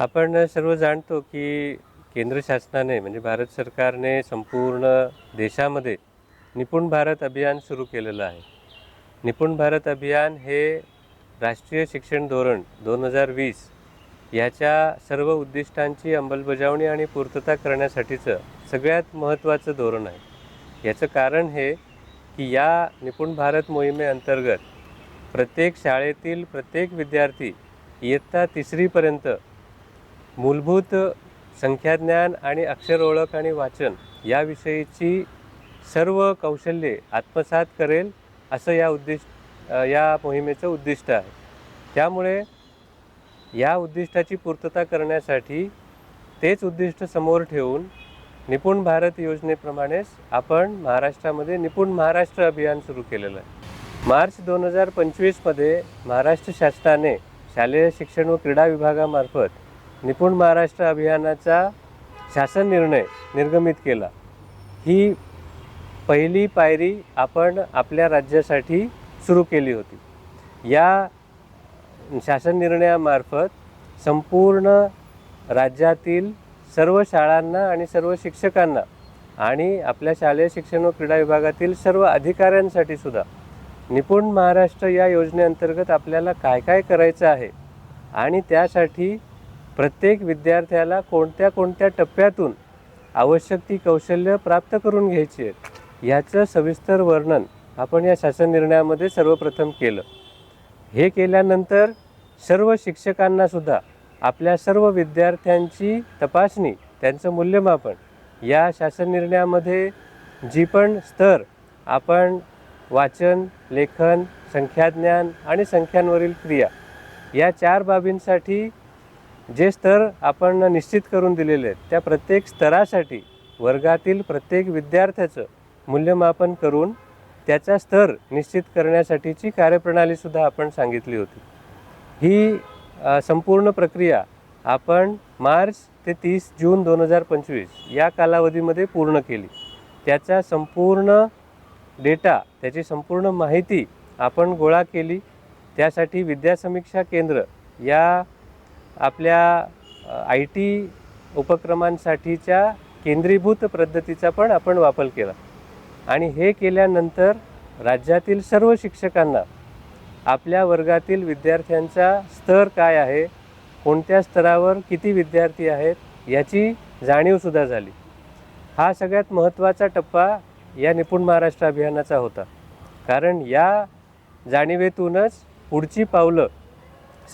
आपण सर्व जाणतो की केंद्र शासनाने म्हणजे भारत सरकारने संपूर्ण देशामध्ये निपुण भारत अभियान सुरू केलेलं आहे. निपुण भारत अभियान हे राष्ट्रीय शिक्षण धोरण दोन हजार वीस ह्याच्या सर्व उद्दिष्टांची अंमलबजावणी आणि पूर्तता करण्यासाठीचं सगळ्यात महत्त्वाचं धोरण आहे. याचं कारण हे की या निपुण भारत मोहिमेअंतर्गत प्रत्येक शाळेतील प्रत्येक विद्यार्थी इयत्ता तिसरीपर्यंत मूलभूत संख्याज्ञान आणि अक्षर ओळख आणि वाचन याविषयीची सर्व कौशल्ये आत्मसात करेल असं या उद्दिष्ट या मोहिमेचं उद्दिष्ट आहे. त्यामुळे या उद्दिष्टाची पूर्तता करण्यासाठी तेच उद्दिष्ट समोर ठेवून निपुण भारत योजनेप्रमाणेच आपण महाराष्ट्रामध्ये निपुण महाराष्ट्र अभियान सुरू केलेलं आहे. मार्च दोन हजार पंचवीसमध्ये महाराष्ट्र शासनाने शालेय शिक्षण व क्रीडा विभागामार्फत निपुण महाराष्ट्र अभियानाचा शासन निर्णय निर्गमित केला. ही पहिली पायरी आपण आपल्या राज्यासाठी सुरू केली होती. या शासन निर्णयामार्फत संपूर्ण राज्यातील सर्व शाळांना आणि सर्व शिक्षकांना आणि आपल्या शालेय शिक्षण व क्रीडा विभागातील सर्व अधिकाऱ्यांसाठी सुद्धा निपुण महाराष्ट्र या योजनेअंतर्गत आपल्याला काय काय करायचं आहे आणि त्यासाठी प्रत्येक विद्यार्थ्याला कोणत्या कोणत्या टप्प्यातून आवश्यक ती कौशल्य प्राप्त करून घ्यायची आहेत याचं सविस्तर वर्णन आपण या शासन निर्णयामध्ये सर्वप्रथम केलं. हे केल्यानंतर सर्व शिक्षकांनासुद्धा आपल्या सर्व विद्यार्थ्यांची तपासणी त्यांचं मूल्यमापन या शासन निर्णयामध्ये जी पण स्तर आपण वाचन लेखन संख्याज्ञान आणि संख्यांवरील क्रिया या चार बाबींसाठी जे स्तर आपण निश्चित करून दिलेले आहेत त्या प्रत्येक स्तरासाठी वर्गातील प्रत्येक विद्यार्थ्याचं मूल्यमापन करून त्याचा स्तर निश्चित करण्यासाठीची कार्यप्रणालीसुद्धा आपण सांगितली होती. ही संपूर्ण प्रक्रिया आपण मार्च ते तीस जून दोन हजार पंचवीस या कालावधीमध्ये पूर्ण केली. त्याचा संपूर्ण डेटा त्याची संपूर्ण माहिती आपण गोळा केली. त्यासाठी विद्यासमीक्षा केंद्र या आपल्या आय टी उपक्रमांसाठीच्या केंद्रीभूत पद्धतीचा पण आपण वापर केला. आणि हे केल्यानंतर राज्यातील सर्व शिक्षकांना आपल्या वर्गातील विद्यार्थ्यांचा स्तर काय आहे कोणत्या स्तरावर किती विद्यार्थी आहेत याची जाणीवसुद्धा झाली. हा सगळ्यात महत्त्वाचा टप्पा या निपुण महाराष्ट्र अभियानाचा होता. कारण या जाणीवेतूनच पुढची पावलं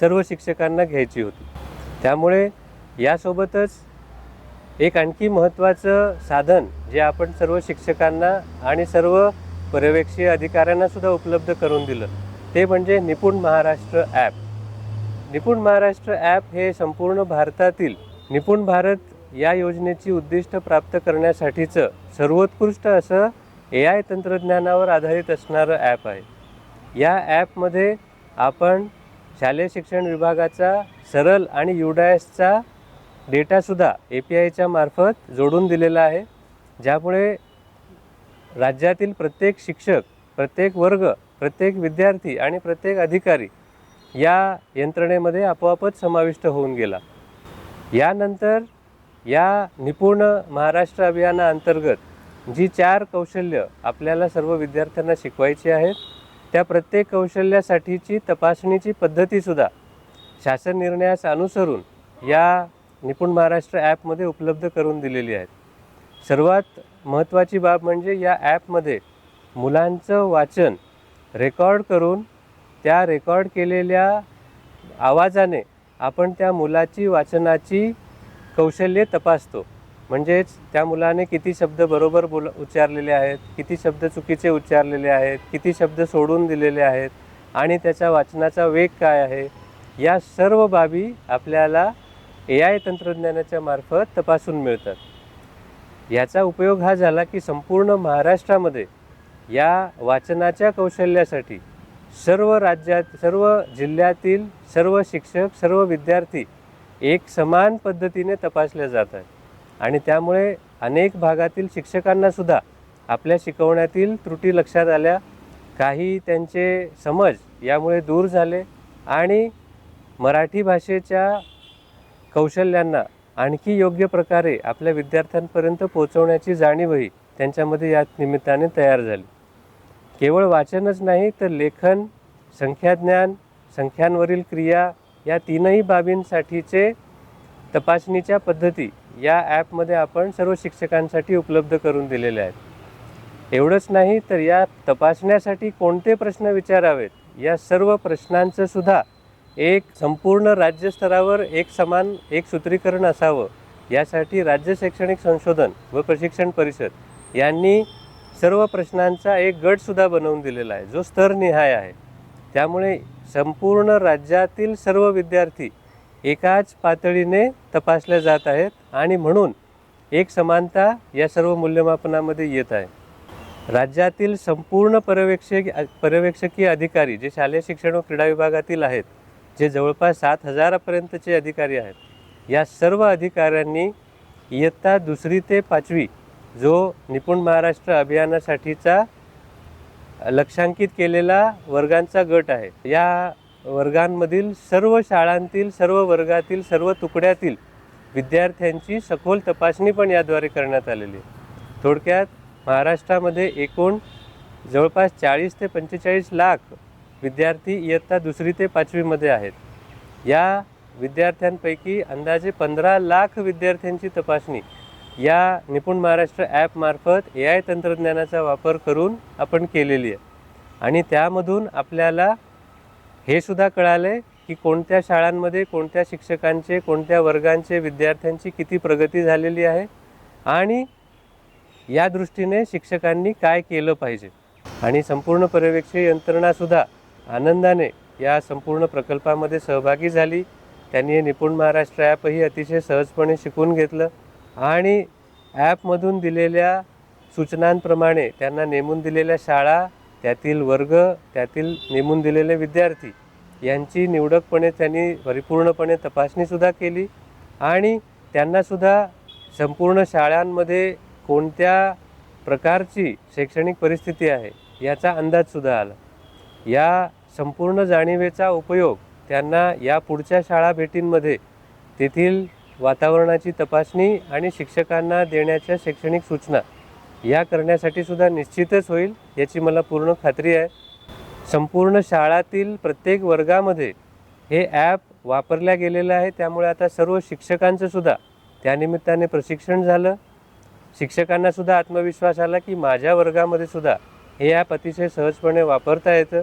सर्व शिक्षकांना घ्यायची होती. त्यामुळे यासोबतच एक आणखी महत्त्वाचं साधन जे आपण सर्व शिक्षकांना आणि सर्व पर्यवेक्षीय अधिकाऱ्यांनासुद्धा उपलब्ध करून दिलं ते म्हणजे निपुण महाराष्ट्र ॲप. निपुण महाराष्ट्र ॲप हे संपूर्ण भारतातील निपुण भारत या योजनेची उद्दिष्ट प्राप्त करण्यासाठीचं सर्वोत्कृष्ट असं ए आय तंत्रज्ञानावर आधारित असणारं ॲप आहे. या ॲपमध्ये आपण शालेय शिक्षण विभागाचा सरल आणि युडायसचा डेटासुद्धा ए पी आयच्या मार्फत जोडून दिलेला आहे. ज्यामुळे राज्यातील प्रत्येक शिक्षक प्रत्येक वर्ग प्रत्येक विद्यार्थी आणि प्रत्येक अधिकारी या यंत्रणेमध्ये आपोआपच समाविष्ट होऊन गेला. यानंतर या निपुण महाराष्ट्र अभियानाअंतर्गत जी चार कौशल्य आपल्याला सर्व विद्यार्थ्यांना शिकवायची आहेत त्या प्रत्येक कौशल्यासाठीची तपासणीची पद्धतीसुद्धा शासन निर्णयास अनुसरून या निपुण महाराष्ट्र ॲपमध्ये उपलब्ध करून दिलेली आहेत. सर्वात महत्त्वाची बाब म्हणजे या ॲपमध्ये मुलांचं वाचन रेकॉर्ड करून त्या रेकॉर्ड केलेल्या आवाजाने आपण त्या मुलाची वाचनाची कौशल्ये तपासतो. म्हणजेच त्या मुलाने किती शब्द बरोबर बोल उच्चारलेले आहेत किती शब्द चुकीचे उच्चारलेले आहेत किती शब्द सोडून दिलेले आहेत आणि त्याच्या वाचनाचा वेग काय आहे या सर्व बाबी आपल्याला ए आय तंत्रज्ञानाच्या मार्फत तपासून मिळतात. याचा उपयोग हा झाला की संपूर्ण महाराष्ट्रामध्ये या वाचनाच्या कौशल्यासाठी सर्व राज्यात सर्व जिल्ह्यातील सर्व शिक्षक सर्व विद्यार्थी एक समान पद्धतीने तपासले जात आहेत. आणि त्यामुळे अनेक भागातील शिक्षकांनासुद्धा आपल्या शिकवण्यातील त्रुटी लक्षात आल्या. काही त्यांचे समज यामुळे दूर झाले आणि मराठी भाषेच्या कौशल्यांना आणखी योग्य प्रकारे आपल्या विद्यार्थ्यांपर्यंत पोहोचवण्याची जाणीवही त्यांच्यामध्ये या निमित्ताने तयार झाली. केवळ वाचनच नाही तर लेखन संख्याज्ञान संख्यांवरील क्रिया या तीनही बाबींसाठीचे तपासणीच्या पद्धती या ॲपमध्ये आपण सर्व शिक्षकांसाठी उपलब्ध करून दिलेले आहेत. एवढंच नाही तर या तपासण्यासाठी कोणते प्रश्न विचारावेत? या सर्व प्रश्नांचं सुद्धा एक संपूर्ण राज्यस्तरावर एक समान एक सूत्रीकरण असावं. यासाठी राज्य शैक्षणिक संशोधन व प्रशिक्षण परिषद यांनी सर्व प्रश्नांचा एक गटसुद्धा बनवून दिलेला आहे. जो स्तरनिहाय आहे. त्यामुळे संपूर्ण राज्यातील सर्व विद्यार्थी एकाच पातळीने तपासल्या जात आहेत आणि म्हणून एक समानता या सर्व मूल्यमापनामध्ये येत आहे. राज्यातील संपूर्ण पर्यवेक्षक पर्यवेक्षकीय अधिकारी जे शालेय शिक्षण व क्रीडा विभागातील आहेत जे जवळपास सात हजारापर्यंतचे अधिकारी आहेत या सर्व अधिकाऱ्यांनी इयत्ता दुसरी ते पाचवी जो निपुण महाराष्ट्र अभियानासाठीचा लक्षांकित केलेला वर्गांचा गट आहे या वर्गांमधील सर्व शाळांतील सर्व वर्गातील सर्व तुकड्यातील विद्यार्थ्यांची सखोल तपासणी पण याद्वारे करण्यात आलेली आहे. थोडक्यात महाराष्ट्रामध्ये एकूण जवळपास चाळीस ते पंचेचाळीस लाख विद्यार्थी इयत्ता दुसरी ते पाचवीमध्ये आहेत. या विद्यार्थ्यांपैकी अंदाजे पंधरा लाख विद्यार्थ्यांची तपासणी या निपुण महाराष्ट्र ॲपमार्फत ए आय तंत्रज्ञानाचा वापर करून आपण केलेली आहे. आणि त्यामधून आपल्याला हे सुद्धा कळालं की कोणत्या शाळांमध्ये कोणत्या शिक्षकांचे कोणत्या वर्गांचे विद्यार्थ्यांची किती प्रगती झालेली आहे आणि या दृष्टीने शिक्षकांनी काय केलं पाहिजे. आणि संपूर्ण पर्यवेक्षक यंत्रणासुद्धा आनंदाने या संपूर्ण प्रकल्पामध्ये सहभागी झाली. त्यांनी हे निपुण महाराष्ट्र ॲपही अतिशय सहजपणे शिकून घेतलं आणि ॲपमधून दिलेल्या सूचनांप्रमाणे त्यांना नेमून दिलेल्या शाळा त्यातील वर्ग त्यातील नेमून दिलेले विद्यार्थी यांची निवडकपणे त्यांनी परिपूर्णपणे तपासणीसुद्धा केली आणि त्यांनासुद्धा संपूर्ण शाळांमध्ये कोणत्या प्रकारची शैक्षणिक परिस्थिती आहे याचा अंदाजसुद्धा आला. या संपूर्ण जाणीवेचा उपयोग त्यांना या पुढच्या शाळा भेटींमध्ये तेथील वातावरणाची तपासणी आणि शिक्षकांना देण्याच्या शैक्षणिक सूचना या करण्यासाठी सुद्धा निश्चितच होईल याची मला पूर्ण खात्री आहे. संपूर्ण शाळातील प्रत्येक वर्गामध्ये हे ॲप वापरल्या गेलेलं आहे त्यामुळे आता सर्व शिक्षकांचं सुद्धा त्यानिमित्ताने प्रशिक्षण झालं. शिक्षकांना सुद्धा आत्मविश्वास आला की माझ्या वर्गामध्ये सुद्धा हे ॲप अतिशय सहजपणे वापरता येतं.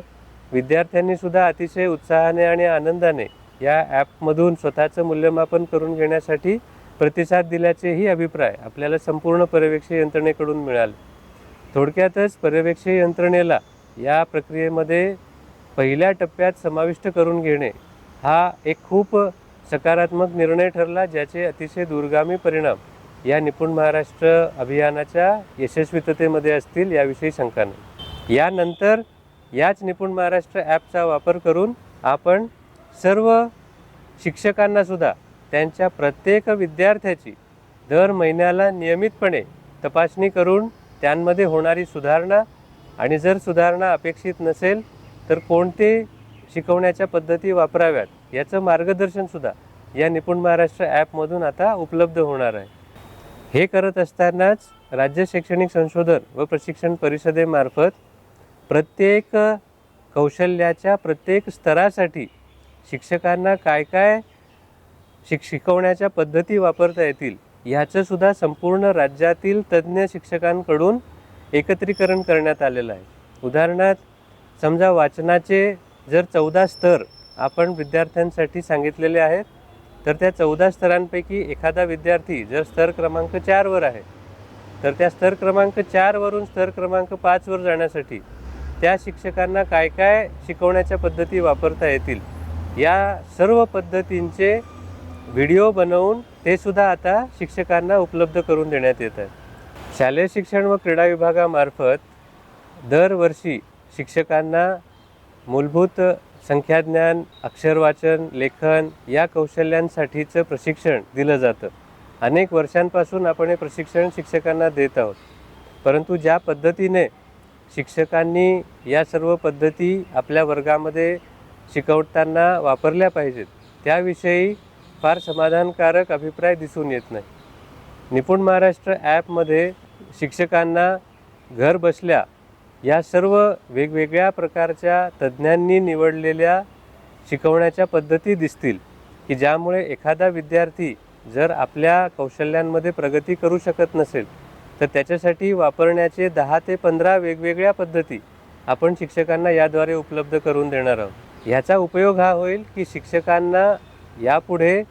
विद्यार्थ्यांनी सुद्धा अतिशय उत्साहाने आणि आनंदाने या ॲपमधून स्वतःचं मूल्यमापन करून घेण्यासाठी प्रतिसाद दिल्याचेही अभिप्राय आपल्याला संपूर्ण पर्यवेक्षी यंत्रणेकडून मिळाले. थोडक्यातच पर्यवेक्षी यंत्रणेला या प्रक्रियेमध्ये पहिल्या टप्प्यात समाविष्ट करून घेणे हा एक खूप सकारात्मक निर्णय ठरला ज्याचे अतिशय दूरगामी परिणाम या निपुण महाराष्ट्र अभियानाच्या यशस्वीततेमध्ये असतील याविषयी शंका नाही. यानंतर याच निपुण महाराष्ट्र ॲपचा वापर करून आपण सर्व शिक्षकांनासुद्धा त्यांच्या प्रत्येक विद्यार्थ्याची दर महिन्याला नियमितपणे तपासणी करून त्यांमध्ये होणारी सुधारणा आणि जर सुधारणा अपेक्षित नसेल तर कोणते शिकवण्याच्या पद्धती वापराव्यात याचं मार्गदर्शनसुद्धा या निपुण महाराष्ट्र ॲपमधून आता उपलब्ध होणार आहे. हे करत असतानाच राज्य शैक्षणिक संशोधन व प्रशिक्षण परिषदेमार्फत प्रत्येक कौशल्याच्या प्रत्येक स्तरासाठी शिक्षकांना काय काय शिक शिकवण्याच्या पद्धती वापरता येतील. ह्याचंसुद्धा संपूर्ण राज्यातील तज्ज्ञ शिक्षकांकडून एकत्रीकरण करण्यात आलेलं आहे. उदाहरणार्थ समजा वाचनाचे जर चौदा स्तर आपण विद्यार्थ्यांसाठी सांगितलेले आहेत तर त्या चौदा स्तरांपैकी एखादा विद्यार्थी जर स्तर क्रमांक चारवर आहे तर त्या स्तर क्रमांक चारवरून स्तर क्रमांक पाचवर जाण्यासाठी त्या शिक्षकांना काय काय शिकवण्याच्या पद्धती वापरता येतील या सर्व पद्धतींचे व्हिडिओ बनवून ते सुद्धा आता शिक्षकांना उपलब्ध करून देण्यात येत आहेत. शालेय शिक्षण व क्रीडा विभागामार्फत दरवर्षी शिक्षकांना मूलभूत संख्याज्ञान अक्षरवाचन लेखन या कौशल्यांसाठीचं प्रशिक्षण दिलं जातं. अनेक वर्षांपासून आपण हे प्रशिक्षण शिक्षकांना देत आहोत. परंतु ज्या पद्धतीने शिक्षकांनी या सर्व पद्धती आपल्या वर्गामध्ये शिकवताना वापरल्या पाहिजेत त्याविषयी फार समाधानकारक अभिप्राय दिसून येत नाही. निपुण महाराष्ट्र ॲपमध्ये शिक्षकांना घर बसल्या या सर्व वेगवेगळ्या प्रकारच्या तज्ज्ञांनी निवडलेल्या शिकवण्याच्या पद्धती दिसतील की ज्यामुळे एखादा विद्यार्थी जर आपल्या कौशल्यांमध्ये प्रगती करू शकत नसेल तर त्याच्यासाठी वापरण्याचे दहा ते पंधरा वेगवेगळ्या पद्धती आपण शिक्षकांना याद्वारे उपलब्ध करून देणार आहोत. ह्याचा उपयोग हा होईल की शिक्षकांना यापुढे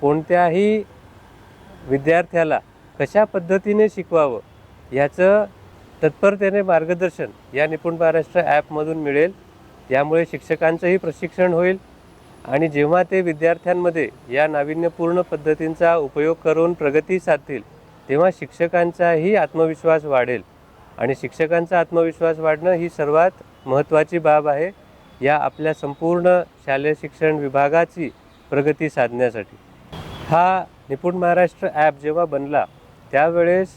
कोणत्याही विद्यार्थ्याला कशा पद्धतीने शिकवावं याचं तत्परतेने मार्गदर्शन या निपुण महाराष्ट्र ॲपमधून मिळेल. यामुळे शिक्षकांचंही प्रशिक्षण होईल आणि जेव्हा ते विद्यार्थ्यांमध्ये या नाविन्यपूर्ण पद्धतींचा उपयोग करून प्रगती साधतील तेव्हा शिक्षकांचाही आत्मविश्वास वाढेल. आणि शिक्षकांचा आत्मविश्वास वाढणं ही सर्वात महत्त्वाची बाब आहे या आपल्या संपूर्ण शालेय शिक्षण विभागाची प्रगती साधण्यासाठी. हा निपुण महाराष्ट्र ॲप जेव्हा बनला त्यावेळेस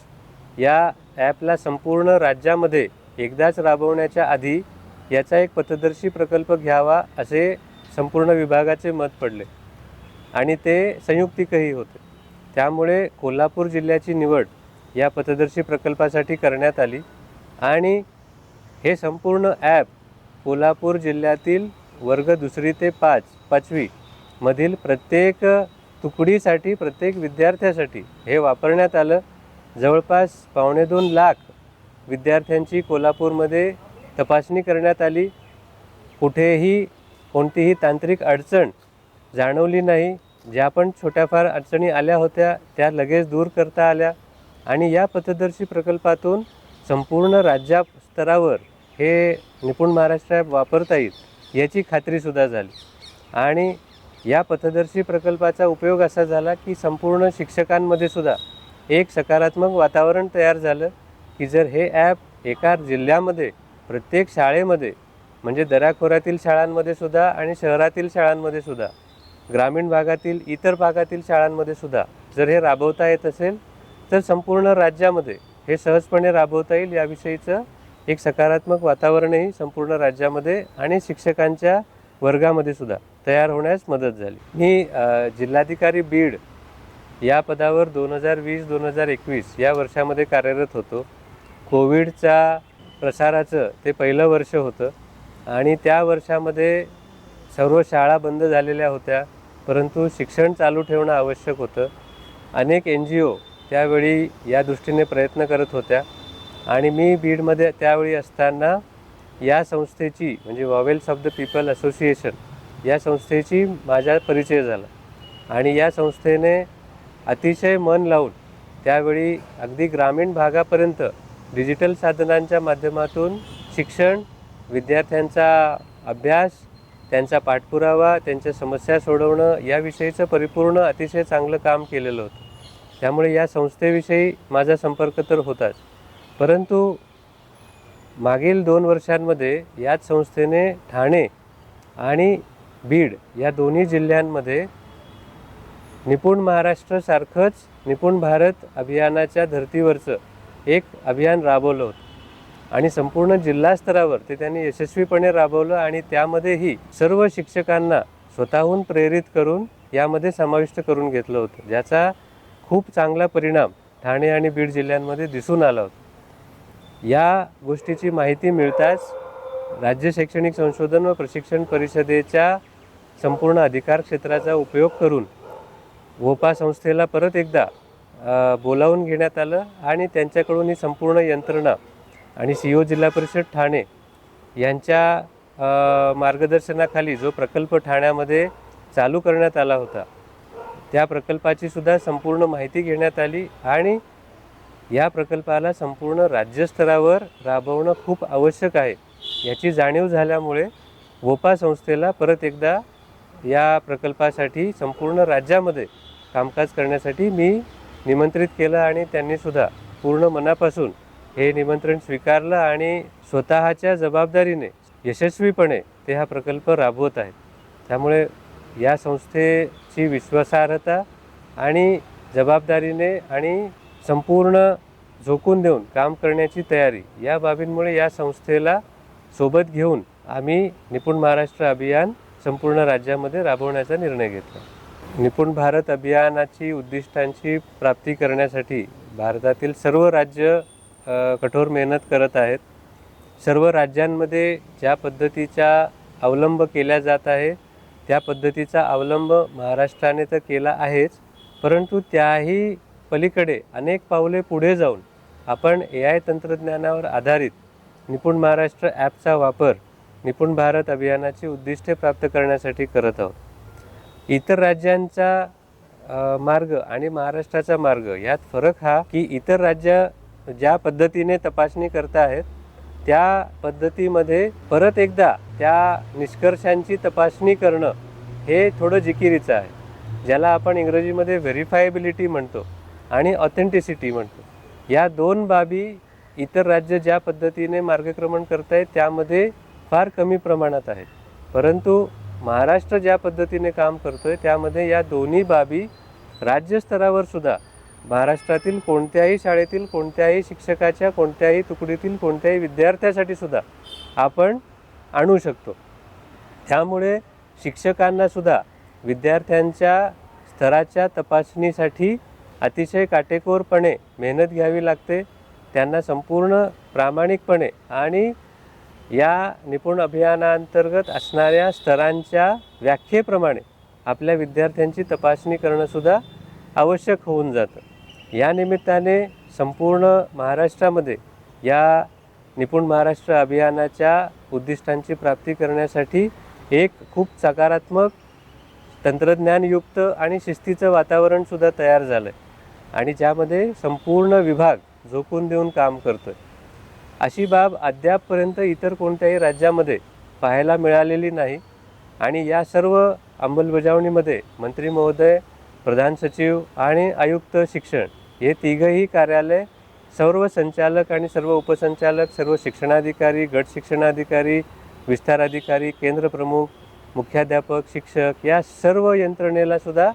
या ॲपला संपूर्ण राज्यामध्ये एकदाच राबवण्याच्या आधी याचा एक पथदर्शी प्रकल्प घ्यावा असे संपूर्ण विभागाचे मत पडले. आणि ते संयुक्तिकही होते. त्यामुळे कोल्हापूर जिल्ह्याची निवड या पथदर्शी प्रकल्पासाठी करण्यात आली आणि हे संपूर्ण ॲप कोल्हापूर जिल्ह्यातील वर्ग दुसरी ते पाच पाचवी मधील प्रत्येक तुकडीसाठी प्रत्येक विद्यार्थ्यासाठी हे वापरण्यात आलं. जवळपास पावणे दोन लाख विद्यार्थ्यांची कोल्हापूरमध्ये तपासणी करण्यात आली. कुठेही कोणतीही तांत्रिक अडचण जाणवली नाही. ज्या पण छोट्याफार अडचणी आल्या होत्या त्या लगेच दूर करता आल्या आणि या पथदर्शी प्रकल्पातून संपूर्ण राज्या स्तरावर हे निपुण महाराष्ट्र ॲप वापरता येईल याची खात्रीसुद्धा झाली. आणि या पथदर्शी प्रकल्पाचा उपयोग असा झाला की संपूर्ण शिक्षकांमध्ये सुद्धा एक सकारात्मक वातावरण तयार झालं की जर हे ॲप एका जिल्ह्यामध्ये प्रत्येक शाळेमध्ये म्हणजे दराखोऱ्यातील शाळांमध्ये सुद्धा आणि शहरातील शाळांमध्ये सुद्धा ग्रामीण भागातील इतर भागातील शाळांमध्ये सुद्धा जर हे राबवता येत असेल तर संपूर्ण राज्यामध्ये हे सहजपणे राबवता येईल याविषयीचं एक सकारात्मक वातावरणही संपूर्ण राज्यामध्ये आणि शिक्षकांच्या वर्गामध्ये सुद्धा. तयार होण्यास मदत झाली. मी जिल्हाधिकारी बीड या पदावर दोन हजार वीस दोन हजार एकवीस या वर्षामध्ये कार्यरत होतो. कोविडच्या प्रसाराचं ते पहिलं वर्ष होतं आणि त्या वर्षामध्ये सर्व शाळा बंद झालेल्या होत्या परंतु शिक्षण चालू ठेवणं आवश्यक होतं. अनेक एन जी ओ त्यावेळी या दृष्टीने प्रयत्न करत होत्या आणि मी बीडमध्ये त्यावेळी असताना या संस्थेची म्हणजे vowels of the people association या संस्थेची माझा परिचय झाला. आणि या संस्थेने अतिशय मन लावून त्यावेळी अगदी ग्रामीण भागापर्यंत डिजिटल साधनांच्या माध्यमातून शिक्षण विद्यार्थ्यांचा अभ्यास त्यांचा पाठपुरावा त्यांच्या समस्या सोडवणं याविषयीचं परिपूर्ण अतिशय चांगलं काम केलेलं होतं. त्यामुळे या संस्थेविषयी माझा संपर्क तर होताच. परंतु मागील दोन वर्षांमध्ये याच संस्थेने ठाणे आणि बीड या दोन्ही जिल्ह्यांमध्ये निपुण महाराष्ट्रासारखंच निपुण भारत अभियानाच्या धर्तीवरचं एक अभियान राबवलं होतं. आणि संपूर्ण जिल्हा स्तरावर ते त्यांनी यशस्वीपणे राबवलं आणि त्यामध्येही सर्व शिक्षकांना स्वतःहून प्रेरित करून यामध्ये समाविष्ट करून घेतलं होतं ज्याचा खूप चांगला परिणाम ठाणे आणि बीड जिल्ह्यांमध्ये दिसून आला होता. या गोष्टीची माहिती मिळताच राज्य शैक्षणिक संशोधन व प्रशिक्षण परिषदेच्या संपूर्ण अधिकार क्षेत्राचा उपयोग करून वोपा संस्थेला परत एकदा बोलावून घेण्यात आलं आणि त्यांच्याकडून ही संपूर्ण यंत्रणा आणि सी ओ जिल्हा परिषद ठाणे यांच्या मार्गदर्शनाखाली जो प्रकल्प ठाण्यामध्ये चालू करण्यात आला होता त्या प्रकल्पाची सुद्धा संपूर्ण माहिती घेण्यात आली आणि या प्रकल्पाला संपूर्ण राज्यस्तरावर राबवणं खूप आवश्यक आहे. याची जाणीव झाल्यामुळे वोपा संस्थेला परत एकदा या प्रकल्पासाठी संपूर्ण राज्यामध्ये कामकाज करण्यासाठी मी निमंत्रित केलं आणि त्यांनीसुद्धा पूर्ण मनापासून हे निमंत्रण स्वीकारलं आणि स्वतःच्या जबाबदारीने यशस्वीपणे ते हा प्रकल्प राबवत आहेत. त्यामुळे या संस्थेची विश्वासार्हता आणि जबाबदारीने आणि संपूर्ण झोकून देऊन काम करण्याची तयारी या बाबींमुळे या संस्थेला सोबत घेऊन आम्ही निपुण महाराष्ट्र अभियान संपूर्ण राज्यामध्ये राबवण्याचा निर्णय घेतला. निपुण भारत अभियानाची उद्दिष्टांची प्राप्ती करण्यासाठी भारतातील सर्व राज्य कठोर मेहनत करत आहेत. सर्व राज्यांमध्ये ज्या पद्धतीचा अवलंब केला जात आहे त्या पद्धतीचा अवलंब महाराष्ट्राने तर केला आहेच परंतु त्याही पलीकडे अनेक पावले पुढे जाऊन आपण ए आय तंत्रज्ञानावर आधारित निपुण महाराष्ट्र ॲपचा वापर निपुण भारत अभियानाची उद्दिष्टे प्राप्त करण्यासाठी करत आहोत. इतर राज्यांचा मार्ग आणि महाराष्ट्राचा मार्ग यात फरक हा की इतर राज्य ज्या पद्धतीने तपासणी करत आहेत त्या पद्धतीमध्ये परत एकदा त्या निष्कर्षांची तपासणी करणं हे थोडं जिकिरीचं आहे ज्याला आपण इंग्रजीमध्ये व्हेरीफायबिलिटी म्हणतो आणि ऑथेंटिसिटी म्हणतो. या दोन बाबी इतर राज्य ज्या पद्धतीने मार्गक्रमण करत आहेत त्यामध्ये फार कमी प्रमाणात आहेत. परंतु महाराष्ट्र ज्या पद्धतीने काम करतो आहे त्यामध्ये या दोन्ही बाबी राज्यस्तरावर सुद्धा महाराष्ट्रातील कोणत्याही शाळेतील कोणत्याही शिक्षकाच्या कोणत्याही तुकडीतील कोणत्याही विद्यार्थ्यासाठी सुद्धा आपण आणू शकतो. त्यामुळे शिक्षकांना सुद्धा विद्यार्थ्यांच्या स्तराच्या तपासणीसाठी अतिशय काटेकोरपणे मेहनत घ्यावी लागते. त्यांना संपूर्ण प्रामाणिकपणे आणि या निपुण अभियानांतर्गत असणाऱ्या स्तरांच्या व्याख्येप्रमाणे आपल्या विद्यार्थ्यांची तपासणी करणंसुद्धा आवश्यक होऊन जातं. या निमित्ताने संपूर्ण महाराष्ट्रामध्ये या निपुण महाराष्ट्र अभियानाच्या उद्दिष्टांची प्राप्ती करण्यासाठी एक खूप सकारात्मक तंत्रज्ञानयुक्त आणि शिस्तीचं वातावरणसुद्धा तयार झालं आहे आणि ज्यामध्ये संपूर्ण विभाग झोकून देऊन काम करतो आहे अशी बाब अद्यापपर्यंत इतर कोणत्याही राज्यामध्ये पाहायला मिळालेली नाही. आणि या सर्व अंमलबजावणीमध्ये मंत्री महोदय प्रधान सचिव आणि आयुक्त शिक्षण हे तिघंही कार्यालय सर्व संचालक आणि सर्व उपसंचालक सर्व शिक्षणाधिकारी गट शिक्षणाधिकारी विस्तार अधिकारी केंद्र प्रमुख मुख्याध्यापक शिक्षक या सर्व यंत्रणेला सुद्धा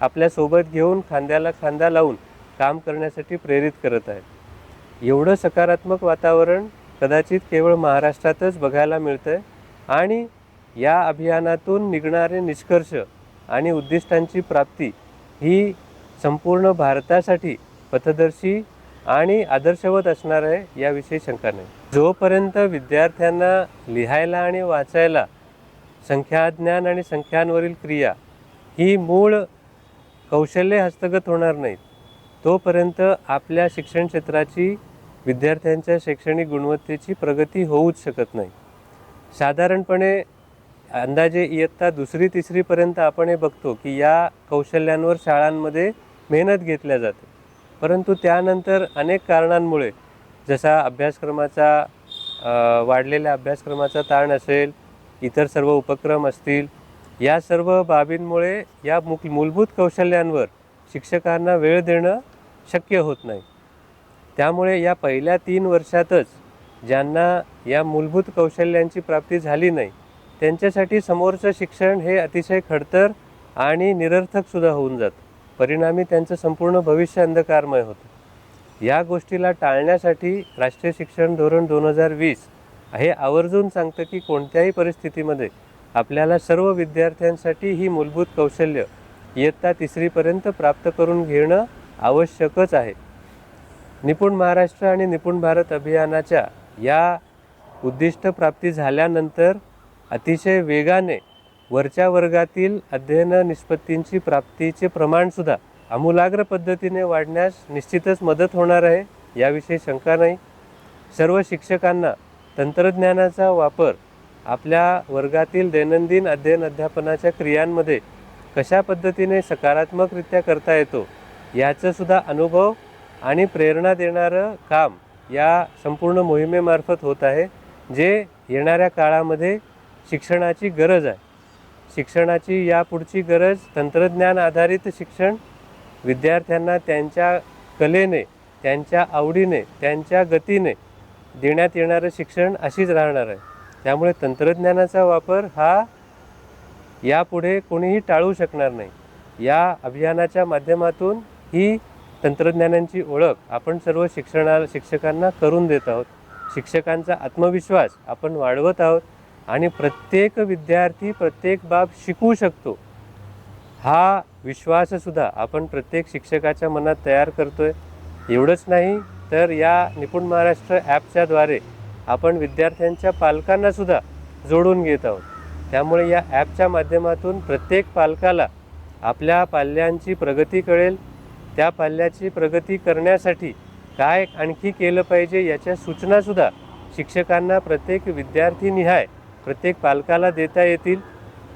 आपल्यासोबत घेऊन खांद्याला खांदा लावून काम करण्यासाठी प्रेरित करत आहेत. एवढं सकारात्मक वातावरण कदाचित केवळ महाराष्ट्रातच बघायला मिळतं आहे आणि या अभियानातून निघणारे निष्कर्ष आणि उद्दिष्टांची प्राप्ती ही संपूर्ण भारतासाठी पथदर्शी आणि आदर्शवत असणार आहे याविषयी शंका नाही. जोपर्यंत विद्यार्थ्यांना लिहायला आणि वाचायला संख्याज्ञान आणि संख्यांवरील क्रिया ही मूळ कौशल्य हस्तगत होणार नाहीत तोपर्यंत आपल्या शिक्षण क्षेत्राची विद्यार्थ्यांच्या शैक्षणिक गुणवत्तेची प्रगती होऊच शकत नाही. साधारणपणे अंदाजे इयत्ता दुसरी तिसरीपर्यंत आपण हे बघतो की या कौशल्यांवर शाळांमध्ये मेहनत घेतल्या जाते. परंतु त्यानंतर अनेक कारणांमुळे जसा अभ्यासक्रमाचा वाढलेल्या अभ्यासक्रमाचा ताण असेल इतर सर्व उपक्रम असतील या सर्व बाबींमुळे या मुक मूलभूत कौशल्यांवर शिक्षकांना वेळ देणं शक्य होत नाही. त्यामुळे या पहिल्या तीन वर्षातच ज्यांना या मूलभूत कौशल्यांची प्राप्ती झाली नाही त्यांच्यासाठी समोरचं शिक्षण हे अतिशय खडतर आणि निरर्थकसुद्धा होऊन जातं. परिणामी त्यांचं संपूर्ण भविष्य अंधकारमय होतं. या गोष्टीला टाळण्यासाठी राष्ट्रीय शिक्षण धोरण दोन हजार वीस हे आवर्जून सांगतं की कोणत्याही परिस्थितीमध्ये आपल्याला सर्व विद्यार्थ्यांसाठी ही मूलभूत कौशल्य इयत्ता तिसरीपर्यंत प्राप्त करून घेणं आवश्यकच आहे. निपुण महाराष्ट्र आणि निपुण भारत अभियानाच्या या उद्दिष्ट प्राप्ती झाल्यानंतर अतिशय वेगाने वरच्या वर्गातील अध्ययन निष्पत्तींची प्राप्तीचे प्रमाणसुद्धा आमूलाग्र पद्धतीने वाढण्यास निश्चितच मदत होणार आहे याविषयी शंका नाही. सर्व शिक्षकांना तंत्रज्ञानाचा वापर आपल्या वर्गातील दैनंदिन अध्ययन अध्यापनाच्या क्रियांमध्ये कशा पद्धतीने सकारात्मकरित्या करता येतो याचासुद्धा अनुभव आणि प्रेरणा देणारं काम या संपूर्ण मोहिमेमार्फत होत आहे जे येणाऱ्या काळामध्ये शिक्षणाची गरज आहे. शिक्षणाची यापुढची गरज तंत्रज्ञान आधारित शिक्षण विद्यार्थ्यांना त्यांच्या कलेने त्यांच्या आवडीने त्यांच्या गतीने देण्यात येणारं शिक्षण अशीच राहणार आहे. त्यामुळे तंत्रज्ञानाचा वापर हा यापुढे कोणीही टाळू शकणार नाही. या अभियानाच्या माध्यमातून ही तंत्रज्ञानांची ओळख आपण सर्व शिक्षणा शिक्षकांना करून देत आहोत. शिक्षकांचा आत्मविश्वास आपण वाढवत आहोत आणि प्रत्येक विद्यार्थी प्रत्येक बाब शिकू शकतो. हा विश्वाससुद्धा आपण प्रत्येक शिक्षकाच्या मनात तयार करतो आहे एवढंच नाही तर या निपुण महाराष्ट्र ॲपच्याद्वारे आपण विद्यार्थ्यांच्या पालकांनासुद्धा जोडून घेत आहोत. त्यामुळे या ॲपच्या माध्यमातून प्रत्येक पालकाला आपल्या पाल्यांची प्रगती कळेल. त्या पाल्याची प्रगती करण्यासाठी काय आणखी केलं पाहिजे याच्या सूचनासुद्धा शिक्षकांना प्रत्येक विद्यार्थीनिहाय प्रत्येक पालकाला देता येतील.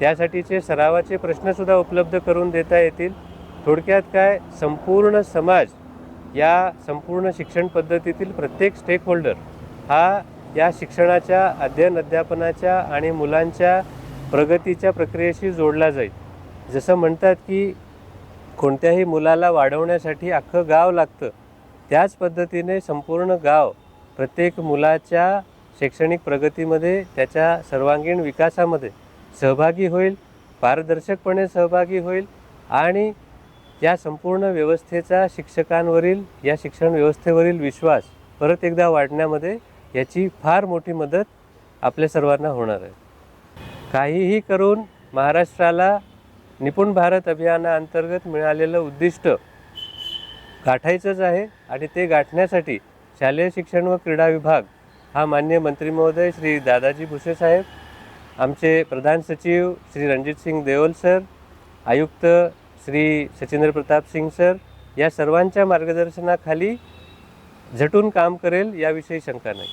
त्यासाठीचे सरावाचे प्रश्नसुद्धा उपलब्ध करून देता येतील. थोडक्यात काय? संपूर्ण समाज या संपूर्ण शिक्षण पद्धतीतील प्रत्येक स्टेकहोल्डर हा या शिक्षणाच्या अध्ययन अध्यापनाच्या आणि मुलांच्या प्रगतीच्या प्रक्रियेशी जोडला जाईल. जसं म्हणतात की कोणत्याही मुलाला वाढवण्यासाठी अख्खं गाव लागतं. त्याच पद्धतीने संपूर्ण गाव प्रत्येक मुलाच्या शैक्षणिक प्रगतीमध्ये त्याच्या सर्वांगीण विकासामध्ये सहभागी होईल पारदर्शकपणे सहभागी होईल आणि या संपूर्ण व्यवस्थेचा शिक्षकांवरील या शिक्षण व्यवस्थेवरील विश्वास परत एकदा वाढण्यामध्ये याची फार मोठी मदत आपल्या सर्वांना होणार आहे. काहीही करून महाराष्ट्राला निपुण भारत अभियानाअंतर्गत मिळालेलं उद्दिष्ट गाठायचंच आहे आणि ते गाठण्यासाठी शालेय शिक्षण व क्रीडा विभाग हा मान्य मंत्री महोदय श्री दादाजी भुसे साहेब आमचे प्रधान सचिव श्री रणजित सिंग देओल सर आयुक्त श्री सचिंद्र प्रताप सिंग सर या सर्वांच्या मार्गदर्शनाखाली झटून काम करेल याविषयी शंका नाही.